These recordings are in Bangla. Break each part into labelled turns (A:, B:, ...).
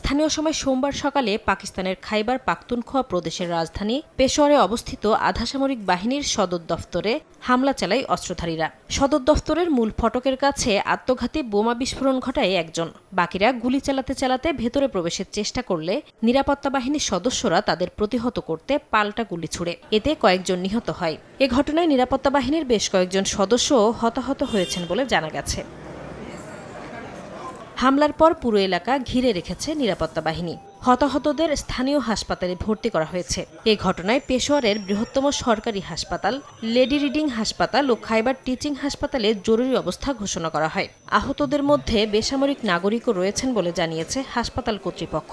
A: স্থানীয় সময় সোমবার সকালে পাকিস্তানের খাইবার পাখতুনখোয়া প্রদেশের রাজধানী পেশোয়ারে অবস্থিত আধাসামরিক বাহিনীর সদর দফতরে হামলা চালায় অস্ত্রধারীরা। সদর দফতরের মূল ফটকের কাছে আত্মঘাতী বোমা বিস্ফোরণ ঘটায় একজন। বাকিরা গুলি চালাতে চালাতে ভেতরে প্রবেশের চেষ্টা করলে নিরাপত্তা বাহিনীর সদস্যরা তাদের প্রতিহত করতে পাল্টা গুলি ছুড়ে। এতে কয়েকজন নিহত হয়। এ ঘটনায় নিরাপত্তা বাহিনীর বেশ কয়েকজন সদস্যও হতাহত হয়েছেন বলে জানা গেছে। হামলার পর পুরো এলাকা ঘিরে রেখেছে নিরাপত্তা বাহিনী। হতাহতদের স্থানীয় হাসপাতালে ভর্তি করা হয়েছে। এ ঘটনায় পেশোয়ারের বৃহত্তম সরকারি হাসপাতাল, লেডি রিডিং হাসপাতাল ও খাইবার টিচিং হাসপাতালে জরুরি অবস্থা ঘোষণা করা হয়। আহতদের মধ্যে বেসামরিক নাগরিকও রয়েছেন বলে জানিয়েছে হাসপাতাল কর্তৃপক্ষ।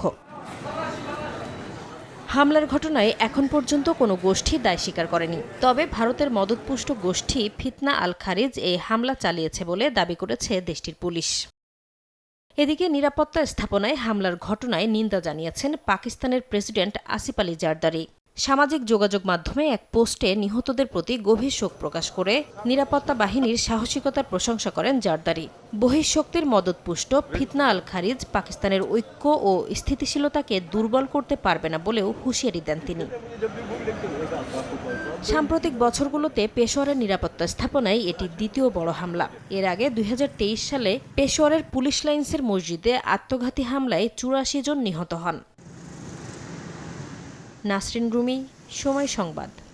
A: হামলার ঘটনায় এখন পর্যন্ত কোনো গোষ্ঠী দায় স্বীকার করেনি। তবে ভারতের মদতপুষ্ট গোষ্ঠী ফিতনা আল খারিজ এই হামলা চালিয়েছে বলে দাবি করেছে দেশটির পুলিশ। এদিকে নিরাপত্তা স্থাপনায় হামলার ঘটনায় নিন্দা জানিয়েছেন পাকিস্তানের প্রেসিডেন্ট আসিফ আলী জারদারি। সামাজিক যোগাযোগ মাধ্যমে এক পোস্টে নিহতদের প্রতি গভীর শোক প্রকাশ করে নিরাপত্তা বাহিনীর সাহসিকতার প্রশংসা করেন জারদারি। বহিঃশক্তির মদতপুষ্ট ফিতনা আল খারিজ পাকিস্তানের ঐক্য ও স্থিতিশীলতাকে দুর্বল করতে পারবে না বলেও হুঁশিয়ারি দেন তিনি। সাম্প্রতিক বছরগুলোতে পেশোয়ারের নিরাপত্তা স্থাপনায় এটি দ্বিতীয় বড় হামলা। এর আগে দুই হাজার তেইশ সালে পেশোয়ারের পুলিশ লাইন্সের মসজিদে আত্মঘাতী হামলায় চুরাশি জন নিহত হন। নাসরিন রুমি সময় সংবাদ।